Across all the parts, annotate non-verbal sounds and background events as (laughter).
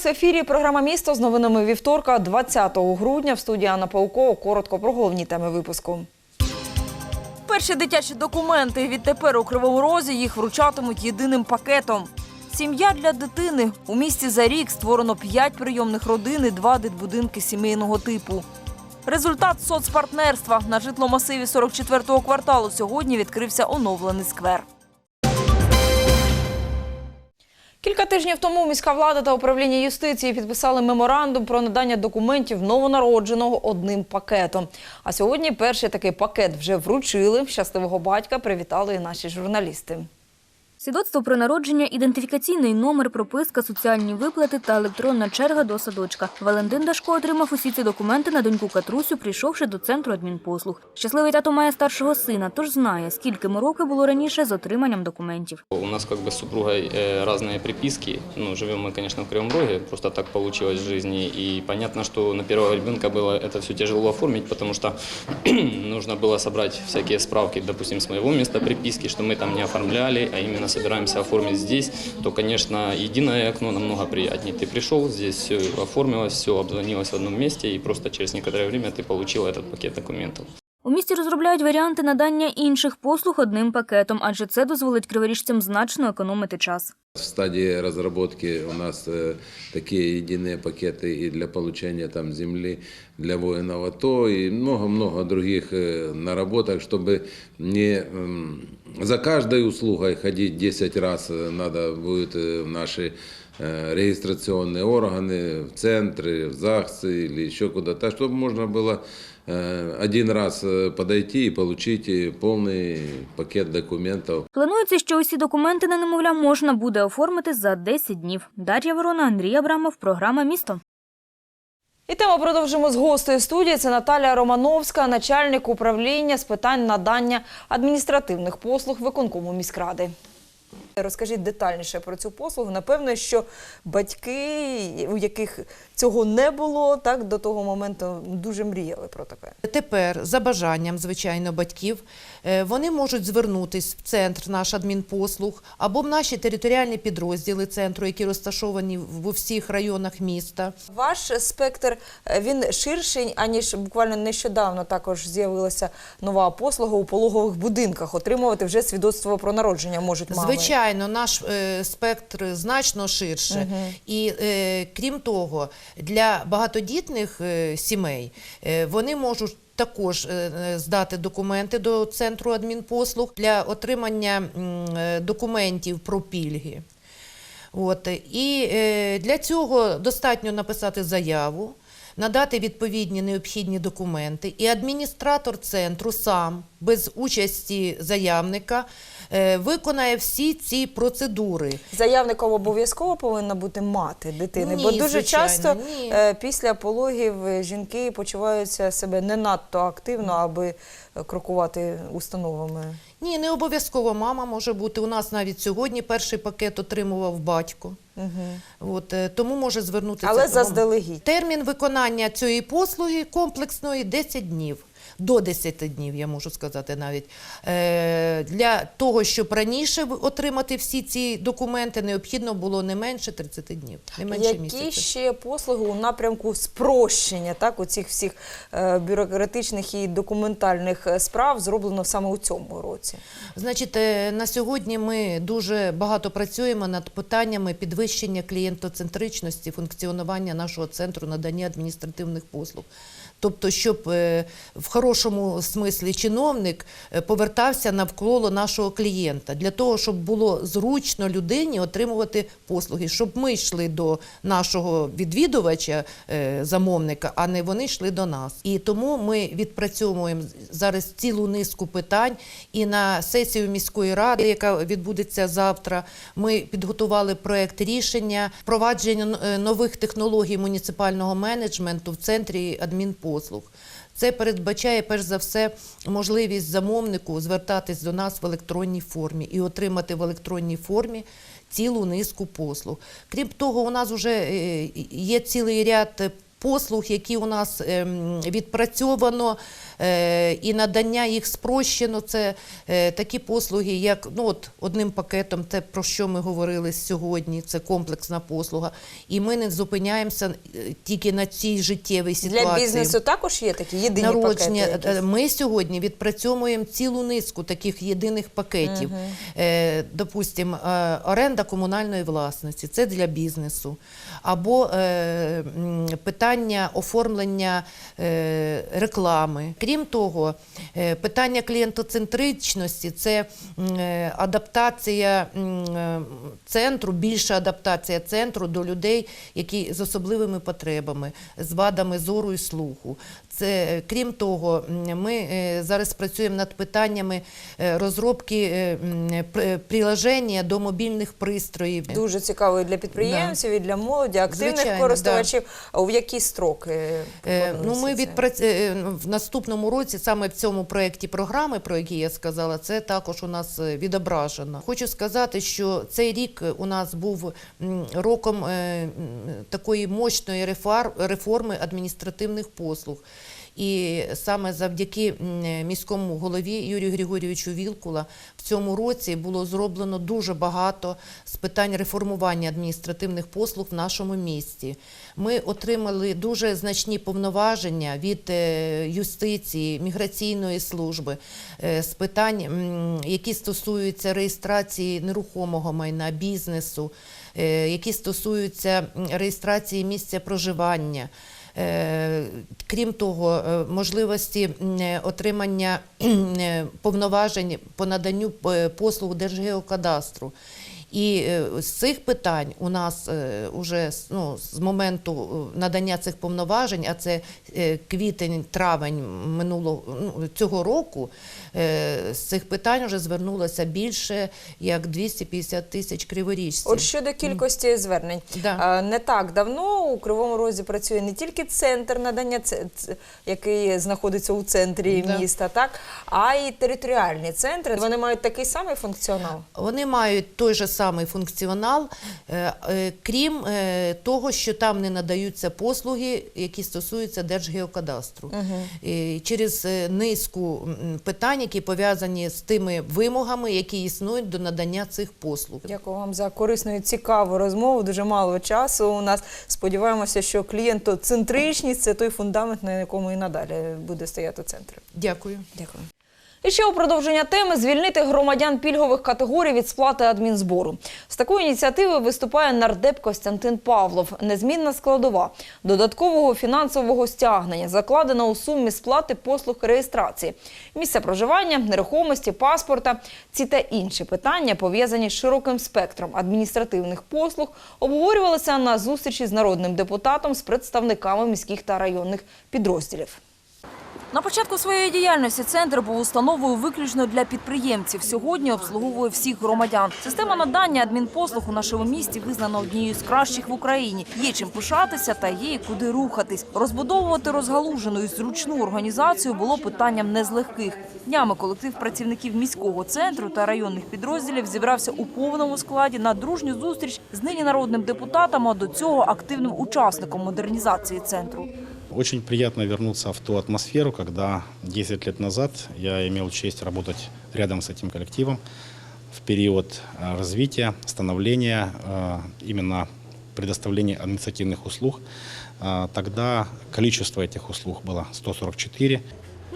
вас в ефірі програма Місто з новинами вівторка, 20 грудня. В студії Анна Паукова. Коротко про головні теми випуску. Перші дитячі документи. Відтепер у Кривому Розі їх вручатимуть єдиним пакетом. Сім'я для дитини. У місті за рік створено 5 прийомних родин і 2 дитбудинки сімейного типу. Результат соцпартнерства. На житломасиві 44-го кварталу сьогодні відкрився оновлений сквер. Кілька тижнів тому міська влада та управління юстиції підписали меморандум про надання документів новонародженого одним пакетом. А сьогодні перший такий пакет вже вручили. Щасливого батька привітали наші журналісти. Свідоцтво про народження, ідентифікаційний номер, прописка, соціальні виплати та електронна черга до садочка. Валентин Дашко отримав усі ці документи на доньку Катрусю, прийшовши до центру адмінпослуг. Щасливий тато має старшого сина, тож знає, скільки мороки було раніше з отриманням документів. У нас как бы с супругой э, разные приписки. Ну, живем мы, конечно, в Кривом Роге, просто так получилось в жизни. И понятно, что на первого ребенка было это все тяжело оформить, потому что нужно было (clears throat) собрать всякие справки, допустим, с моего места приписки, что мы там не оформляли, а именно собираемся оформить здесь, то, конечно, единое окно намного приятнее. Ты пришел, здесь все оформилось, все обзвонилось в одном месте, и просто через некоторое время ты получил этот пакет документов. У місті розробляють варіанти надання інших послуг одним пакетом, адже це дозволить криворіжцям значно економити час. В стадии разработки у нас э, такие единые пакеты и для получения там земли для воинов АТО и много-много других э, наработок, чтобы не м, за каждой услугой ходить 10 раз э, надо будет э, в наши э, регистрационные органы, в центры, в ЗАГСы или еще куда-то, чтобы можно было э, один раз э, подойти и получить э, полный пакет документов Планується, що усі документи на немовля можна буде оформити за 10 днів. Дар'я Ворона, Андрій Абрамов, програма Місто. І тему продовжимо з гостею студії. Це Наталія Романовська, начальник управління з питань надання адміністративних послуг виконкому міськради. Розкажіть детальніше про цю послугу. Напевно, що батьки, у яких цього не було, так до того моменту дуже мріяли про таке. Тепер, за бажанням, звичайно, батьків, е, вони можуть звернутись в центр наш адмінпослуг або в наші територіальні підрозділи центру, які розташовані в усіх районах міста. Ваш спектр е, він ширший, аніж буквально нещодавно також з'явилася нова послуга у пологових будинках. Отримувати вже свідоцтво про народження можуть мами. Звичайно, наш е, спектр значно ширше. І е, крім того, для багатодітних е, сімей е, вони можуть. Також е, здати документи до центру адмінпослуг для отримання документів про пільги. От, і для цього достатньо написати заяву, надати відповідні необхідні документи, і адміністратор центру сам, без участі заявника, виконає всі ці процедури. Заявником обов'язково повинна бути мати дитини, Ні, бо дуже звичайно, часто ні. е, після пологів е, жінки почуваються себе не надто активно, аби е, крокувати установами. Ні, не обов'язково мама може бути. У нас навіть сьогодні перший пакет отримував батько. От, е, тому може звернутися. Але заздалегідь. Термін виконання цієї послуги комплексної 10 днів. До 10 днів, я можу сказати навіть. Е, для того, щоб раніше отримати всі ці документи, необхідно було не менше 30 днів, не менше Які місяця. ще послуги у напрямку спрощення так, оцих всіх е, бюрократичних і документальних е, справ зроблено саме у цьому році? Значить, на сьогодні ми дуже багато працюємо над питаннями підвищення клієнтоцентричності функціонування нашого центру надання адміністративних послуг. Тобто, щоб е, в хорошому смислі чиновник е, повертався навколо нашого клієнта для того, щоб було зручно людині отримувати послуги, щоб ми йшли до нашого відвідувача, е, замовника, а не вони йшли до нас. І тому ми відпрацьовуємо зараз цілу низку питань. І на сесію міської ради, яка відбудеться завтра, ми підготували проект рішення впровадження нових технологій муніципального менеджменту в центрі адмінпослуг. Це передбачає перш за все можливість замовнику звертатись до нас в електронній формі і отримати в електронній формі цілу низку послуг. Крім того, у нас вже є цілий ряд послуг, які у нас ем, відпрацьовано Е, І надання їх спрощено. Це е, такі послуги, як ну от одним пакетом, те про що ми говорили сьогодні. Це комплексна послуга. І ми не зупиняємося е, тільки на цій життєвій ситуації. Для бізнесу також є такі єдині Народження. пакети. Е, якісь? Ми сьогодні відпрацьовуємо цілу низку таких єдиних пакетів. Е, допустим, е, оренда комунальної власності це для бізнесу. Або е, питання оформлення е, реклами. Крім того, е, питання клієнтоцентричності це е, адаптація е, центру, більша адаптація центру до людей, які з особливими потребами, з вадами зору і слуху. Е, крім того, ми е, зараз працюємо над питаннями е, розробки приложення до мобільних пристроїв. Дуже цікаво і для підприємців, і для молоді, активних Звичайно, користувачів. А у які строки? Ну, ми відпрац... е, в наступному році, саме в цьому проєкті програми, про які я сказала, це також у нас відображено. Хочу сказати, що цей рік у нас був роком такої мощної реформи адміністративних послуг. І саме завдяки міському голові Юрію Григорійовичу Вілкула в цьому році було зроблено дуже багато з питань реформування адміністративних послуг в нашому місті. Ми отримали дуже значні повноваження від е, юстиції, міграційної служби е, з питань, які стосуються реєстрації нерухомого майна, бізнесу, е, які стосуються реєстрації місця проживання. Е, Крім того, е, можливості е, отримання повноважень по наданню послуг Держгеокадастру. І е, з цих питань у нас е, уже ну, з моменту е, надання цих повноважень, а це квітень, травень минулого ну, цього року, з цих питань вже звернулося більше як 250 тисяч криворіжців. От щодо кількості звернень, Да. Не так давно у Кривому Розі працює не тільки центр надання, який знаходиться у центрі Да. міста, так а й територіальні центри. Вони мають такий самий функціонал. Вони мають той же самий функціонал, е, е, крім е, того, що там не надаються послуги, які стосуються Держгеокадастру. І Через низку питань, які пов'язані з тими вимогами, які існують до надання цих послуг. Дякую вам за корисну і цікаву розмову. Дуже мало часу у нас. Сподіваємося, що клієнтоцентричність – це той фундамент, на якому і надалі буде стояти центр. Дякую. Дякую. І ще у продовження теми звільнити громадян пільгових категорій від сплати адмінзбору. З такою ініціативою виступає нардеп Костянтин Павлов. Незмінна складова додаткового фінансового стягнення закладена у сумі сплати послуг реєстрації, місця проживання, нерухомості, паспорта. Ці та інші питання пов'язані з широким спектром адміністративних послуг. Обговорювалися на зустрічі з народним депутатом з представниками міських та районних підрозділів. На початку своєї діяльності центр був установою виключно для підприємців. Сьогодні обслуговує всіх громадян. Система надання адмінпослуг у нашому місті визнана однією з кращих в Україні. Є чим пишатися та є куди рухатись. Розбудовувати розгалужену і зручну організацію було питанням не з легких. Днями колектив працівників міського центру та районних підрозділів зібрався у повному складі на дружню зустріч з нині народним депутатом, а до цього активним учасником модернізації центру. Очень приятно вернуться в ту атмосферу, когда 10 лет назад я имел честь работать рядом с этим коллективом в период э, развития, становления, э, именно предоставления административных услуг. Э, Тогда количество этих услуг было 144.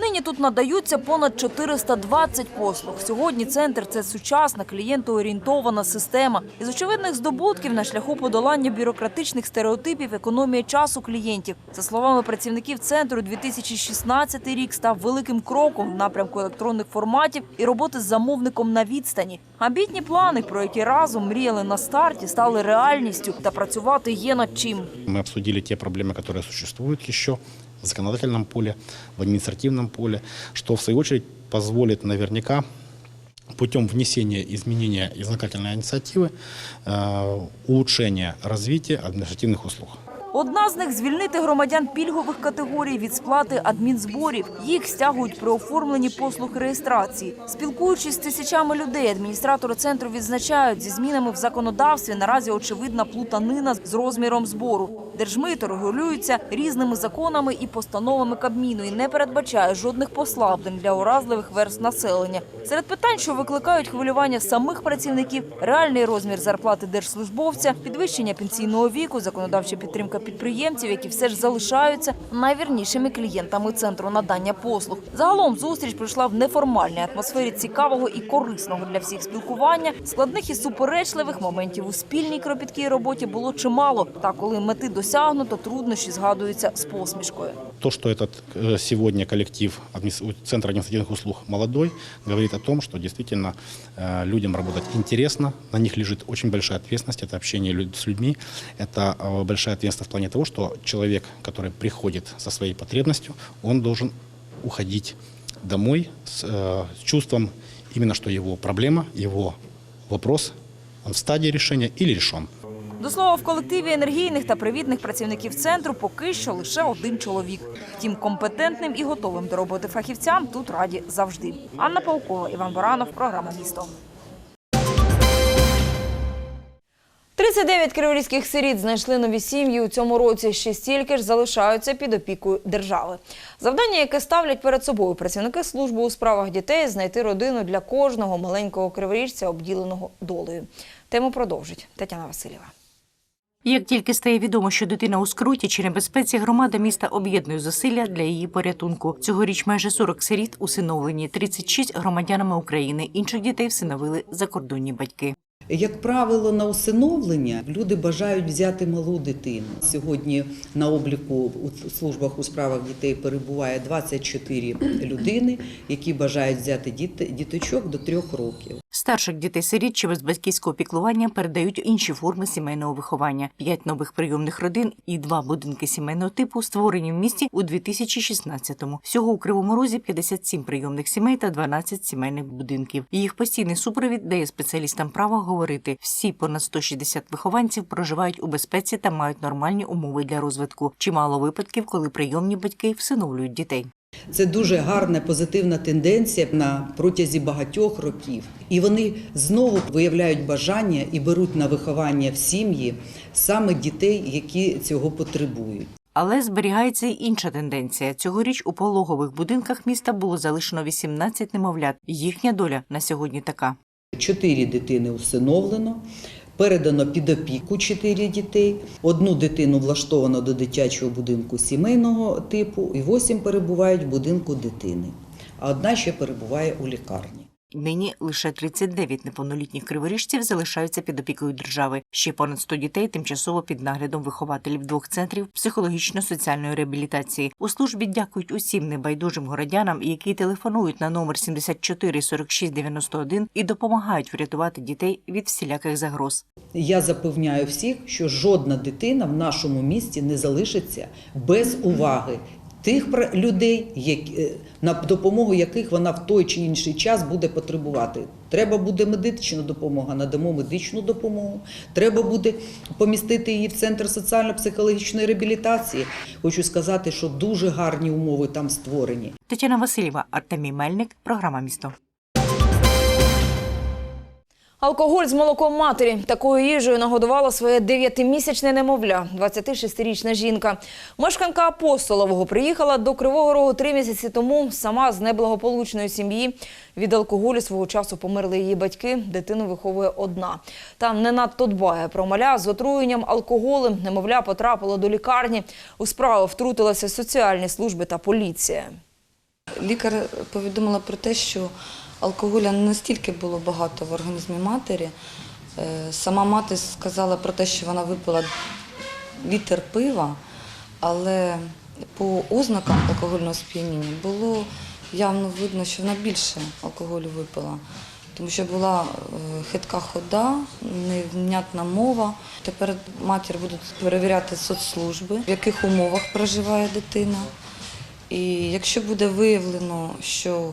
Нині тут надаються понад 420 послуг. Сьогодні центр це сучасна клієнтоорієнтована система. Із очевидних здобутків на шляху подолання бюрократичних стереотипів економія часу клієнтів. За словами працівників центру, 2016 рік став великим кроком в напрямку електронних форматів і роботи з замовником на відстані. Амбітні плани, про які разом мріяли на старті, стали реальністю. Та працювати є над чим. Мы обсудили те проблемы, которые существуют еще в законодательном поле, в административном поле, что в свою очередь позволит наверняка путем внесения изменения из законодательной инициативы э, улучшения развития административных услуг. Одна з них звільнити громадян пільгових категорій від сплати адмінзборів. Їх стягують при оформленні послуг реєстрації. Спілкуючись з тисячами людей, адміністратори центру відзначають, зі змінами в законодавстві наразі очевидна плутанина з розміром збору. Держмито регулюється різними законами і постановами Кабміну і не передбачає жодних послаблень для уразливих верст населення. Серед питань, що викликають хвилювання самих працівників, реальний розмір зарплати держслужбовця, підвищення пенсійного віку, законодавча підтримка підприємців, які все ж залишаються найвірнішими клієнтами центру надання послуг. Загалом зустріч пройшла в неформальній атмосфері цікавого і корисного для всіх спілкування. Складних і суперечливих моментів у спільній кропіткій роботі було чимало. Та коли мети досягнуто, труднощі згадуються з посмішкою. То, что этот э, сегодня коллектив Центра административных услуг молодой, говорит о том, что действительно э, людям работать интересно, на них лежит очень большая ответственность, это общение с людьми, это э, большая ответственность в плане того, что человек, который приходит со своей потребностью, он должен уходить домой с, с чувством именно, что его проблема, его вопрос, он в стадии решения или решен. До слова, в колективі енергійних та привітних працівників центру поки що лише один чоловік. Втім, компетентним і готовим до роботи фахівцям тут раді завжди. Анна Паукова, Іван Баранов, програма «Місто». 39 криворізьких сиріт знайшли нові сім'ї у цьому році. Ще стільки ж залишаються під опікою держави. Завдання, яке ставлять перед собою працівники служби у справах дітей, знайти родину для кожного маленького криворіжця, обділеного долею. Тему продовжить Тетяна Васильєва. Як тільки стає відомо, що дитина у скруті чи небезпеці, громада міста об'єднує зусилля для її порятунку. Цьогоріч майже 40 сиріт усиновлені, 36 громадянами України. Інших дітей всиновили закордонні батьки. Як правило, на усиновлення люди бажають взяти малу дитину. Сьогодні на обліку у службах у справах дітей перебуває 24 людини, які бажають взяти діточок до трьох років. Старших дітей сиріт чи без батьківського піклування передають інші форми сімейного виховання. П'ять нових прийомних родин і два будинки сімейного типу створені в місті у 2016-му. Всього у Кривому Розі 57 прийомних сімей та 12 сімейних будинків. Їх постійний супровід дає спеціалістам право говорити. Всі понад 160 вихованців проживають у безпеці та мають нормальні умови для розвитку. Чимало випадків, коли прийомні батьки всиновлюють дітей. Це дуже гарна позитивна тенденція на протязі багатьох років. І вони знову виявляють бажання і беруть на виховання в сім'ї саме дітей, які цього потребують. Але зберігається й інша тенденція. Цьогоріч у пологових будинках міста було залишено 18 немовлят. Їхня доля на сьогодні така. Чотири дитини усиновлено, передано під опіку чотири дітей, одну дитину влаштовано до дитячого будинку сімейного типу, і восім перебувають в будинку дитини, а одна ще перебуває у лікарні. Нині лише 39 неповнолітніх криворіжців залишаються під опікою держави. Ще понад 100 дітей тимчасово під наглядом вихователів двох центрів психологічно-соціальної реабілітації. У службі дякують усім небайдужим городянам, які телефонують на номер 74 46 91 і допомагають врятувати дітей від всіляких загроз. Я запевняю всіх, що жодна дитина в нашому місті не залишиться без уваги тих людей, які, е, на допомогу яких вона в той чи інший час буде потребувати. Треба буде медична допомога, надамо медичну допомогу. Треба буде помістити її в центр соціально-психологічної реабілітації. Хочу сказати, що дуже гарні умови там створені. Тетяна Васильєва, Артемій Мельник, програма місто. Алкоголь з молоком матері. Такою їжею нагодувала своє дев'ятимісячне немовля, 26-річна жінка. Мешканка Апостолового приїхала до Кривого Рогу три місяці тому. Сама з неблагополучної сім'ї. Від алкоголю свого часу померли її батьки. Дитину виховує одна. Там не надто дбає про маля з отруєнням алкоголем. Немовля потрапила до лікарні. У справу втрутилися соціальні служби та поліція. Лікар повідомила про те, що алкоголя не настільки було багато в організмі матері. Е, Сама мати сказала про те, що вона випила літр пива, але по ознакам алкогольного сп'яніння було явно видно, що вона більше алкоголю випила. Тому що була е, хитка хода, невнятна мова. Тепер матір будуть перевіряти соцслужби, в яких умовах проживає дитина. І якщо буде виявлено, що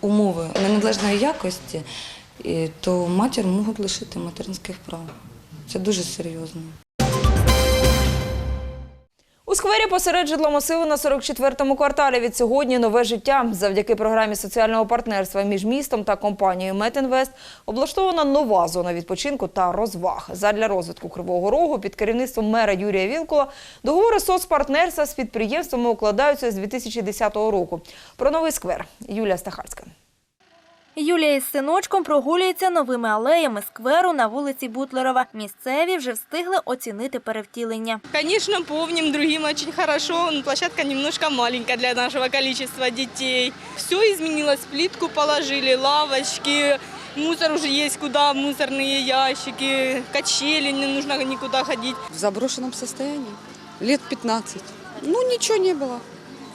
умови неналежної якості, то матір можуть лишити материнських прав. Це дуже серйозно. Сквері посеред житломасиву на 44-му кварталі від сьогодні нове життя. Завдяки програмі соціального партнерства між містом та компанією Метінвест облаштована нова зона відпочинку та розваг. Задля розвитку Кривого Рогу під керівництвом мера Юрія Вілкула договори соцпартнерства з підприємствами укладаються з 2010 року. Про новий сквер Юлія Стахарська. Юлія із синочком прогулюється новими алеями скверу на вулиці Бутлерова. Місцеві вже встигли оцінити перевтілення. Конечно, помним, другим очень хорошо. Площадка немножко маленькая для нашего количества детей. Все изменилось, плитку положили, лавочки, мусор уже есть куда, мусорные ящики, качели, не нужно никуда ходить. В заброшенном состоянии. Лет 15. Ну, ничего не было.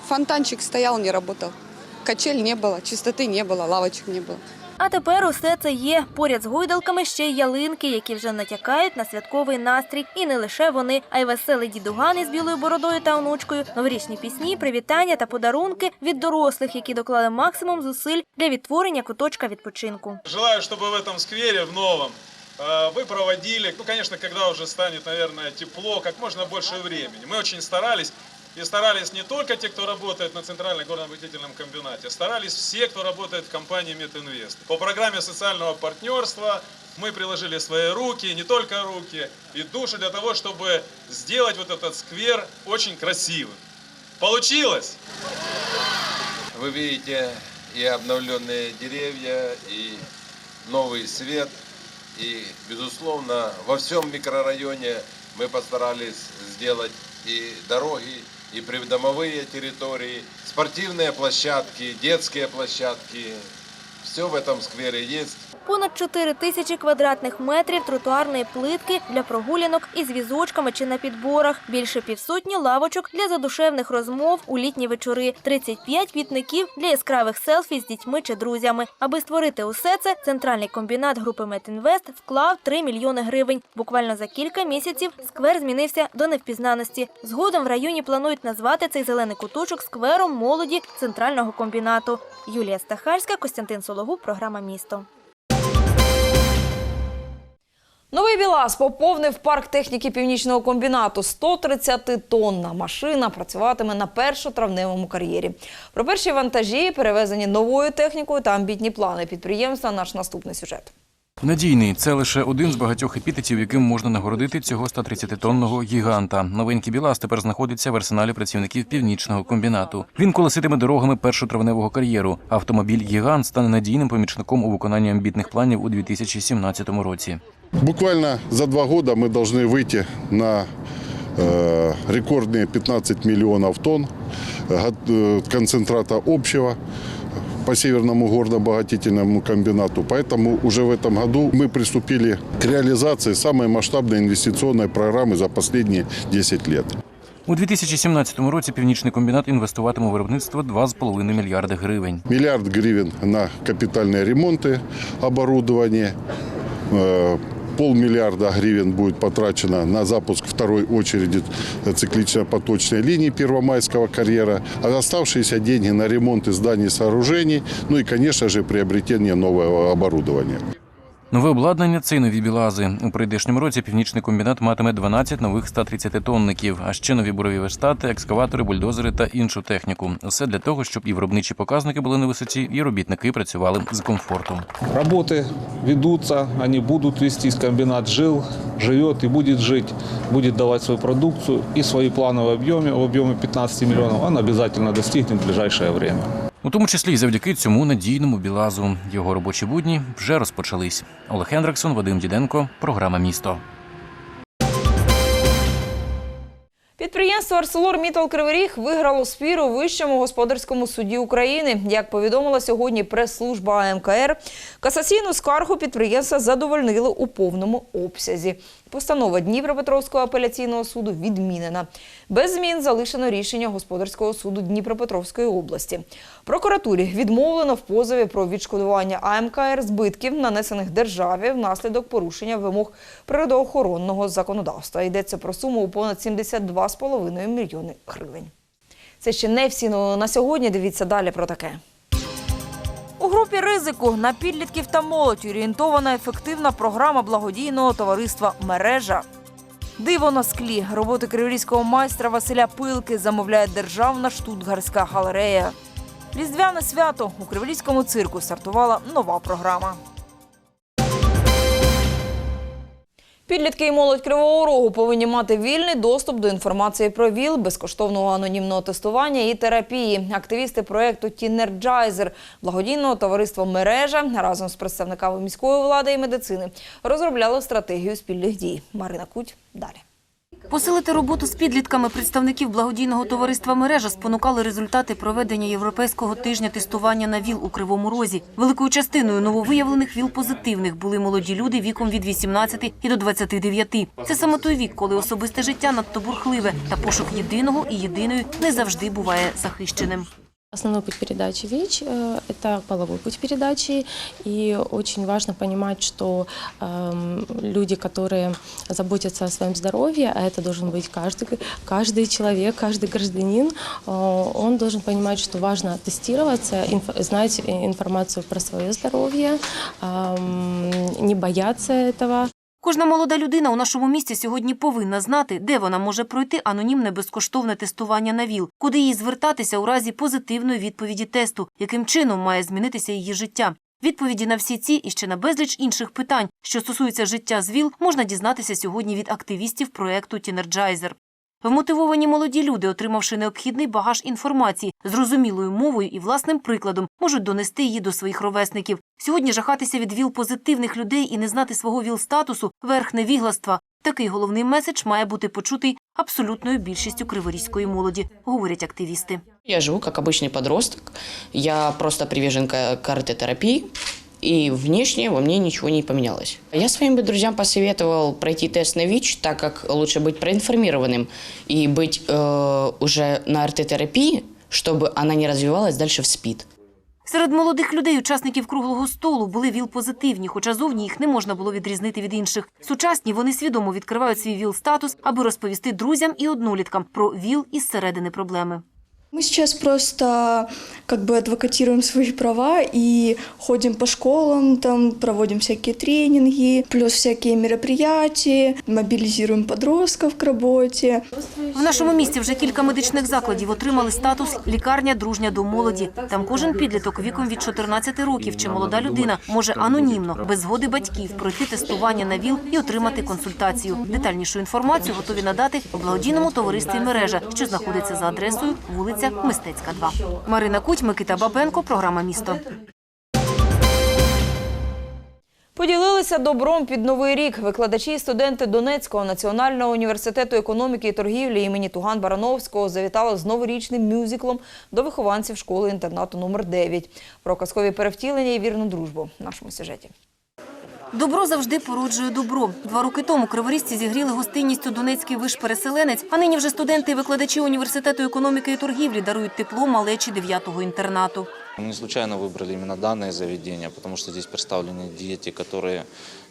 Фонтанчик стоял, не работал Качель не было, чистоты не было, лавочек не было. А тепер усе це є. Поряд з гойдалками ще й ялинки, які вже натякають на святковий настрій. І не лише вони, а й веселий дідуган із білою бородою та онучкою, новорічні пісні, привітання та подарунки від дорослих, які доклали максимум зусиль для відтворення куточка відпочинку. Желаю, чтобы в этом сквере, в новом, э, вы проводили, ну, конечно, когда уже станет, наверное, тепло, как можно больше времени. Мы очень старались, и старались не только те, кто работает на Центральном горно-обогатительном комбинате, старались все, кто работает в компании Метинвест. По программе социального партнерства мы приложили свои руки, не только руки, и душу для того, чтобы сделать вот этот сквер очень красивым. Получилось! Вы видите и обновленные деревья, и новый свет. И, безусловно, во всем микрорайоне мы постарались сделать и дороги, и придомовые территории, спортивные площадки, детские площадки. Все в этом сквере есть. Понад 4 тисячі квадратних метрів тротуарної плитки для прогулянок із візочками чи на підборах, більше півсотні лавочок для задушевних розмов у літні вечори, 35 квітників для яскравих селфі з дітьми чи друзями. Аби створити усе це, центральний комбінат групи Метінвест вклав 3 мільйони гривень. Буквально за кілька місяців сквер змінився до невпізнаності. Згодом в районі планують назвати цей зелений куточок сквером молоді центрального комбінату. Юлія Стахарська, Костянтин Сологуб, програма Місто. Новий БіЛАЗ поповнив парк техніки північного комбінату. 130-тонна машина працюватиме на першотравневому кар'єрі. Про перші вантажі, перевезені новою технікою та амбітні плани підприємства. Наш наступний сюжет. Надійний це лише один з багатьох епітетів, яким можна нагородити цього 130-тонного гіганта. Новенький білаз тепер знаходиться в арсеналі працівників північного комбінату. Він колеситиме дорогами першотравневого кар'єру. Автомобіль гігант стане надійним помічником у виконанні амбітних планів у 2017 році. Буквально за два года мы должны выйти на э, рекордные 15 миллионов тонн э, го- концентрата общего по Северному горно-обогатительному комбинату. Поэтому уже в этом году мы приступили к реализации самой масштабной инвестиционной программы за последние 10 лет. У 2017 році північний комбінат інвестуватиме у виробництво 2,5 мільярди гривень. Миллиард гривен на капитальные ремонты оборудования. Полмиллиарда гривен будет потрачено на запуск второй очереди циклично-поточной линии Первомайского карьера, а оставшиеся деньги на ремонт зданий и сооружений, ну и, конечно же, приобретение нового оборудования. Нове обладнання це й нові білази. У прийдешньому році північний комбінат матиме 12 нових 130-тонників, а ще нові бурові верстати, екскаватори, бульдозери та іншу техніку. Усе для того, щоб і виробничі показники були на висоті, і робітники працювали з комфортом. Работы ведутся, они будут вестись. Комбинат жил, живет и будет жить, будет давать свою продукцию и свои планы в объеме, в объеме 15 миллионов он обязательно достигнет в ближайшее время. У тому числі й завдяки цьому надійному білазу. Його робочі будні вже розпочались. Олег Хендриксон, Вадим Діденко, програма Місто. Підприємство «Арселор Кривий Ріг» виграло спір у Вищому господарському суді України. Як повідомила сьогодні прес-служба АМКР, касаційну скаргу підприємства задовольнили у повному обсязі. Постанова Дніпропетровського апеляційного суду відмінена. Без змін залишено рішення господарського суду Дніпропетровської області. Прокуратурі відмовлено в позові про відшкодування АМКР збитків, нанесених державі внаслідок порушення вимог природоохоронного законодавства. Йдеться про суму у понад 72,5 мільйони гривень. Це ще не всі новини на сьогодні. Дивіться далі про таке. У групі ризику на підлітків та молодь орієнтована ефективна програма благодійного товариства Мережа. Диво на склі. Роботи криворізького майстра Василя Пилки замовляє Державна штутгарська галерея. Різдвяне свято у Криворізькому цирку стартувала нова програма. Підлітки і молодь Кривого Рогу повинні мати вільний доступ до інформації про ВІЛ, безкоштовного анонімного тестування і терапії. Активісти проєкту «Тінерджайзер» благодійного товариства «Мережа» разом з представниками міської влади і медицини розробляли стратегію спільних дій. Марина Куть далі. Посилити роботу з підлітками представників благодійного товариства мережа спонукали результати проведення європейського тижня тестування на ВІЛ у Кривому Розі. Великою частиною нововиявлених ВІЛ-позитивних були молоді люди віком від 18 і до 29. Це саме той вік, коли особисте життя надто бурхливе та пошук єдиного і єдиної не завжди буває захищеним. Основной путь передачи ВИЧ э, – это половой путь передачи. И очень важно понимать, что эм, люди, которые заботятся о своем здоровье, а это должен быть каждый, каждый человек, каждый гражданин, э, он должен понимать, что важно тестироваться, инф- знать э, информацию про свое здоровье, эм, не бояться этого. Кожна молода людина у нашому місті сьогодні повинна знати, де вона може пройти анонімне безкоштовне тестування на ВІЛ, куди їй звертатися у разі позитивної відповіді тесту, яким чином має змінитися її життя. Відповіді на всі ці і ще на безліч інших питань, що стосуються життя з ВІЛ, можна дізнатися сьогодні від активістів проєкту «Тінерджайзер». Вмотивовані молоді люди, отримавши необхідний багаж інформації, зрозумілою мовою і власним прикладом, можуть донести її до своїх ровесників. Сьогодні жахатися від ВІЛ-позитивних людей і не знати свого ВІЛ-статусу – верх невігластва. Такий головний меседж має бути почутий абсолютною більшістю криворізької молоді, говорять активісти. Я живу как обычный подросток. Я просто привержен к к РТ-терапии И внешне во мне ничего не поменялось. Я своим бы друзьям посоветовал пройти тест на ВИЧ, так как лучше быть проинформированным и быть э, уже на РТ-терапии, чтобы она не развивалась дальше в СПИД. Серед молодих людей, учасників круглого столу, були ВІЛ-позитивні, хоча зовні їх не можна було відрізнити від інших. Сучасні вони свідомо відкривають свій ВІЛ-статус, аби розповісти друзям і одноліткам про ВІЛ із середини проблеми. Мы сейчас просто как бы адвокатируем свои права и ходим по школам, там проводим всякие тренинги, плюс всякие мероприятия, мобилизируем подростков к работе. В нашому місті вже кілька медичних закладів отримали статус лікарня дружня до молоді. Там кожен підліток віком від 14 років чи молода людина може анонімно, без згоди батьків, пройти тестування на ВІЛ і отримати консультацію. Детальнішу інформацію готові надати у благодійному товаристві мережа, що знаходиться за адресою вулиця Мистецька, 2. Марина Куть, Микита Бабенко, програма Місто. Поділилися добром під новий рік. Викладачі і студенти Донецького національного університету економіки і торгівлі імені Туган Барановського завітали з новорічним мюзиклом до вихованців школи інтернату номер 9 Про казкові перевтілення і вірну дружбу в нашому сюжеті. Добро завжди породжує добро. Два роки тому криворізці зігріли гостинністю Донецький виш-переселенець, а нині вже студенти і викладачі університету економіки і торгівлі дарують тепло малечі 9-го інтернату. Мы не случайно выбрали именно данное заведение, потому что здесь представлены дети, которые,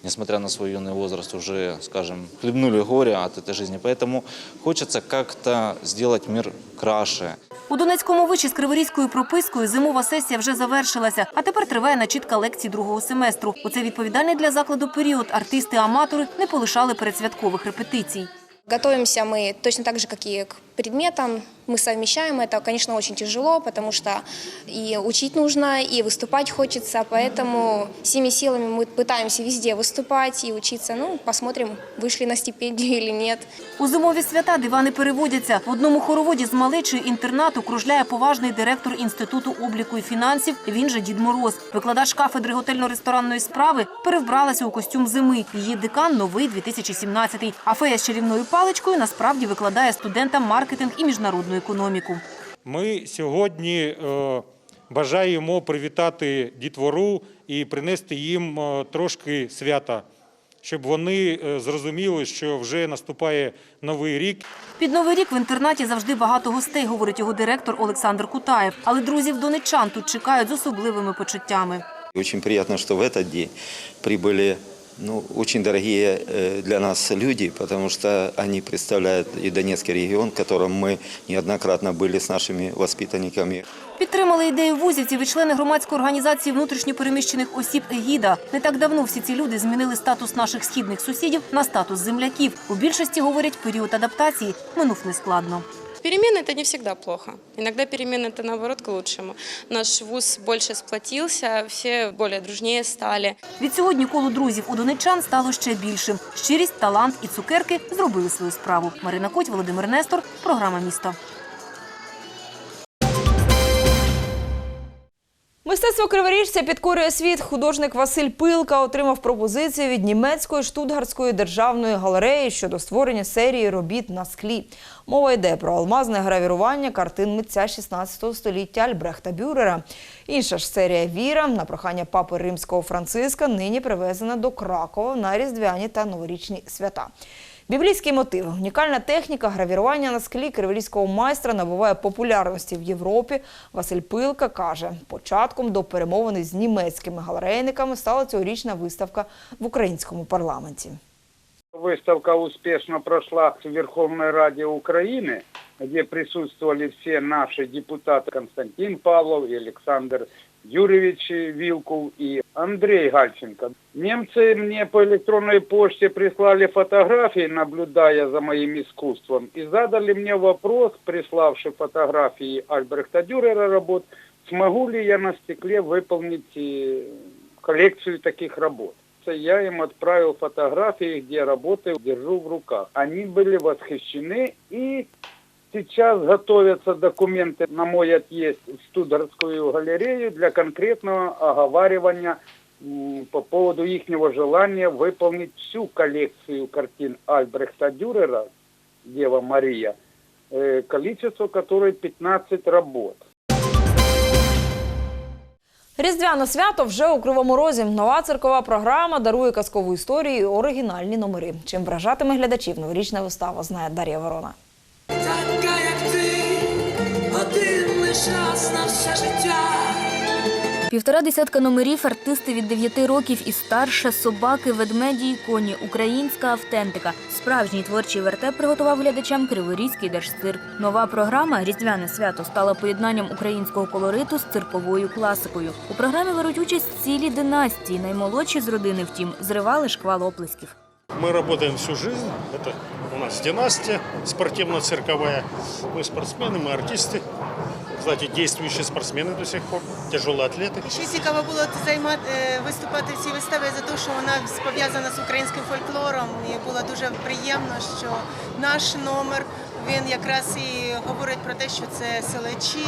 несмотря на свой юный возраст, уже, скажем, хлебнули горе от этой жизни. Поэтому хочется как-то сделать мир краше. У Донецькому виші з криворізькою пропискою зимова сесія вже завершилася, а тепер триває начітка лекцій другого семестру. У цей відповідальний для закладу період артисти-аматори не полишали передсвяткових репетицій. Готовимся мы точно так же, как и к предметам. Мы совмещаем это. Конечно, очень тяжело, потому что и учить нужно, и выступать хочется. Поэтому всеми силами мы пытаемся везде выступать и учиться. Ну, посмотрим, вышли на стипендию или (laughs) нет. У зимові свята дива не переводяться. В одному хороводі з малечою інтернату кружляє поважний директор Інституту обліку і фінансів, він же Дід Мороз. Викладач кафедри готельно-ресторанної справи перевбралася у костюм зими. Її декан новий 2017-й. А фея з чарівною паличкою насправді викладає студентам маркетинг і міжнародну економіку. Ми сьогодні е, бажаємо привітати дітвору і принести їм е, трошки свята, щоб вони е, зрозуміли, що вже наступає новий рік. Під новий рік в інтернаті завжди багато гостей, говорить його директор Олександр Кутаєв. Але друзів донеччан тут чекають з особливими почуттями. Очень приятно, что в этот день прибыли ну, очень дорогие э, для нас люди, потому что они представляют и Донецкий регион, в котором мы неоднократно были с нашими воспитанниками. Підтримали ідею вузівців і члени громадської організації внутрішньопереміщених осіб «Егіда». Не так давно всі ці люди змінили статус наших східних сусідів на статус земляків. У більшості говорять, період адаптації минув нескладно. Перемены – это не всегда плохо. Иногда перемены – это, наоборот, к лучшему. Наш вуз больше сплотился, все более дружнее стали. Від сьогодні коло друзів у донеччан стало ще більшим. Щирість, талант і цукерки зробили свою справу. Марина Коть, Володимир Нестор. Програма «Місто». Мистецтво криворіжця підкорює світ. Художник Василь Пилка отримав пропозицію від німецької штутгарської державної галереї щодо створення серії робіт на склі. Мова йде про алмазне гравірування картин митця 16 століття Альбрехта Бюрера. Інша ж серія Віра на прохання папи римського Франциска нині привезена до Кракова на різдвяні та новорічні свята. Біблійський мотив, унікальна техніка гравірування на склі кривлівського майстра набуває популярності в Європі. Василь Пилка каже, початком до перемовини з німецькими галерейниками стала цьогорічна виставка в українському парламенті. Виставка успішно пройшла в Верховній Раді Украины, где присутствовали все наши депутаты Константин Павлов и Александр Юрьевич Вилкул и Андрей Гальченко. Немцы мне по электронной почте прислали фотографии, наблюдая за моим искусством, и задали мне вопрос, приславший фотографии Альбрехта Дюрера работ, смогу ли я на стекле выполнить э, коллекцию таких работ. Я им отправил фотографии, где работы держу в руках. Они были восхищены и сейчас готовятся документы на мой отъезд в Студгарскую галерею для конкретного оговаривания м, по поводу их желания выполнить всю коллекцию картин Альбрехта Дюрера «Дева Мария», э, количество которой 15 работ. Різдвяне свято вже у Кривому Розі. Нова циркова програма дарує казкову історію і оригінальні номери. Чим вражатиме глядачів новорічна вистава, знає Дар'я Ворона. Така, як ти, один лиш раз на все життя. Півтора десятка номерів, артисти від 9 років і старше, собаки, ведмеді і коні, українська автентика. Справжній творчий вертеп приготував глядачам Криворізький держцирк. Нова програма Різдвяне свято стала поєднанням українського колориту з цирковою класикою. У програмі беруть участь цілі династії. Наймолодші з родини, втім, зривали шквал оплесків. Мы работаем всю жизнь. Это у нас династия спортивно-цирковая. Мы спортсмены, мы артисты. Кстати, действующие спортсмены до сих пор, тяжелые атлеты. Ще цікаво було займати е, виступати в цій виставі за те, що вона пов'язана з українським фольклором. І було дуже приємно, що наш номер він якраз і говорить про те, що це селечі,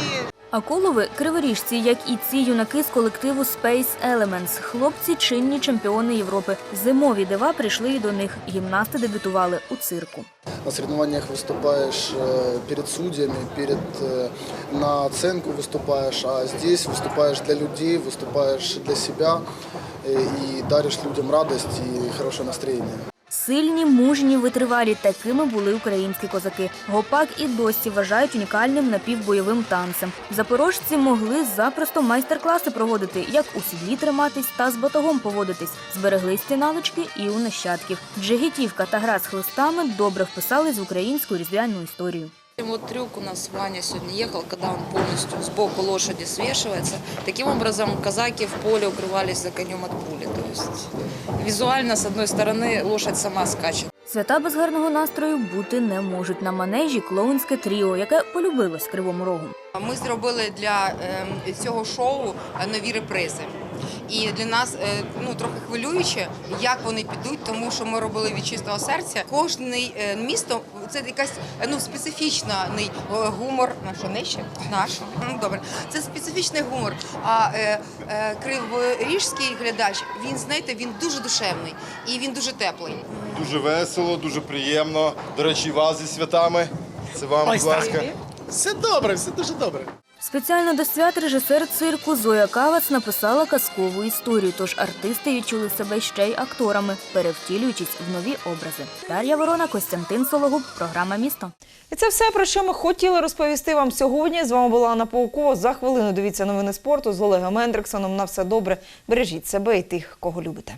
А колови криворіжці, як і ці юнаки з колективу Space Elements. Хлопці чинні чемпіони Європи. Зимові дива прийшли і до них. Гімнасти дебютували у цирку. На соревнованиях выступаешь э, перед судьями, перед, э, на оценку выступаешь, а здесь выступаешь для людей, выступаешь для себя э, и даришь людям радость и хорошее настроение. Сильні, мужні, витривалі такими були українські козаки. Гопак і досі вважають унікальним напівбойовим танцем. Запорожці могли запросто майстер-класи проводити, як у сідлі триматись та з батогом поводитись. Збереглись ці і у нащадків. Джигітівка та гра з хлистами добре вписались в українську різдвяну історію. Вот трюк у нас Ваня сегодня ехал, когда он полностью сбоку лошади свешивается. Таким образом, казаки в поле укрывались за конем от пули. То есть визуально, с одной стороны, лошадь сама скачет. Свята без гарного настрою бути не можуть. На манежі клоунське тріо, яке полюбилось кривому рогу. Ми зробили для е, цього шоу нові репризи. І для нас е, ну трохи хвилююче, як вони підуть, тому що ми робили від чистого серця. Кожне місто це якась е, ну специфічний е, гумор. Наша нижче? Наш Ну добре. Це специфічний гумор. А е, е, криворіжський глядач, він знаєте, він дуже душевний і він дуже теплий. Дуже весело, дуже приємно. До речі, вас зі святами. Це вам, будь ласка. Все добре, все дуже добре. Спеціально до свят режисер цирку Зоя Кавац написала казкову історію, тож артисти відчули себе ще й акторами, перевтілюючись в нові образи. Дар'я Ворона, Костянтин Сологуб, програма Місто. І це все, про що ми хотіли розповісти вам сьогодні. З вами була Анна Паукова. За хвилину дивіться новини спорту з Олегом Ендриксоном. На все добре. Бережіть себе і тих, кого любите.